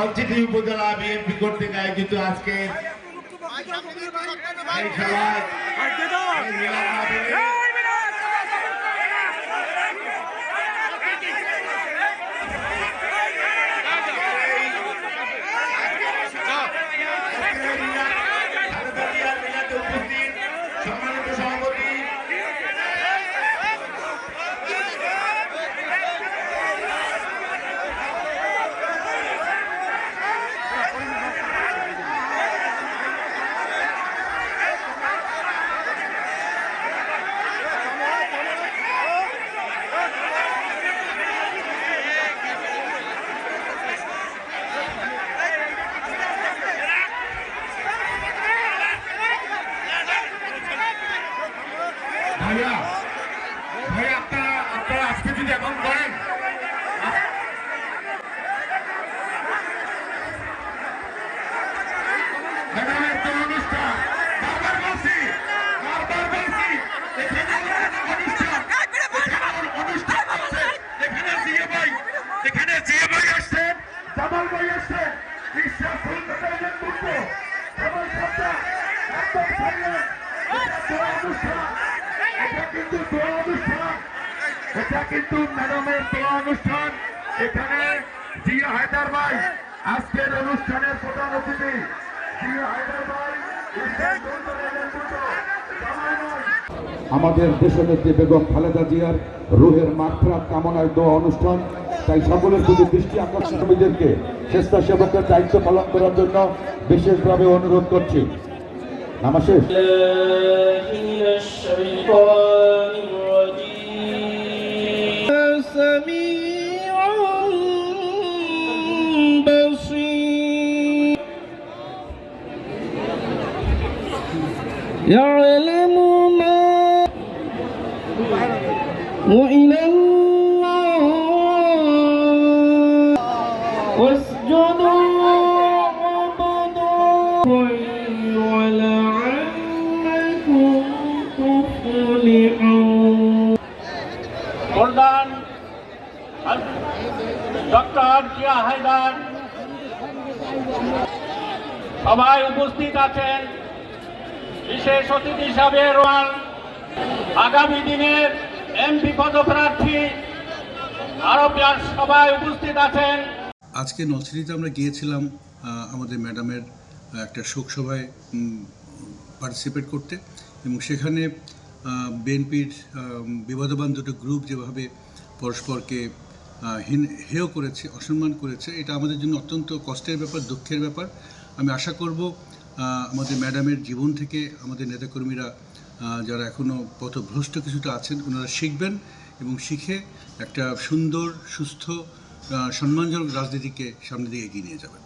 নলছিটি উপজেলা বিএনপি কর্তৃক আয়োজিত আজকে এই মিলাদ মাহফিলে খালেদা জিয়ার মিলাদে উপস্থিত সম্মানিত সভাপতি ভাইয়া ভাইয়া আপনারা আপনারা আজকে যদি এখন করেন এটা কিন্তু দোয়া অনুষ্ঠান এটা কিন্তু ম্যাডামের দোয়া অনুষ্ঠান এখানে জিয়া হায়দার ভাই আজকের অনুষ্ঠানের প্রধান অতিথি। জিয়া হায়দার ভাই আমাদের দেশনেত্রী বেগম খালেদা জিয়ার রুহের মাত্রাত কামনায় দোয়া অনুষ্ঠান। তাই সকলের প্রতি দৃষ্টি আকর্ষণীদেরকে স্বেচ্ছাসেবকের দায়িত্ব পালন করার জন্য বিশেষভাবে অনুরোধ করছি। নামা بصير. يعلم ما وإلى الله. واسجدوا وعبدوا ولعلكم تفلحون. ডক্টর জিয়া হায়দার, সবাই উপস্থিত আছেন। বিশেষ অতিথি হিসাবে রোয়াল আগামী দিনের এমপি পদপ্রার্থী আরও প্রায় সবাই উপস্থিত আছেন। আজকে নলছিটিতে আমরা গিয়েছিলাম আমাদের ম্যাডামের একটা শোকসভায় পার্টিসিপেট করতে। এবং সেখানে বিএনপির বিবাদবান দুটো গ্রুপ যেভাবে পরস্পরকে হেয় করেছে, অসম্মান করেছে, এটা আমাদের জন্য অত্যন্ত কষ্টের ব্যাপার, দুঃখের ব্যাপার। আমি আশা করব আমাদের ম্যাডামের জীবন থেকে আমাদের নেতাকর্মীরা যারা এখনও পথভ্রষ্ট কিছুটা আছেন, ওনারা শিখবেন এবং শিখে একটা সুন্দর, সুস্থ সম্মানজনক রাজনীতিকে সামনে দিকে এগিয়ে নিয়ে যাবেন।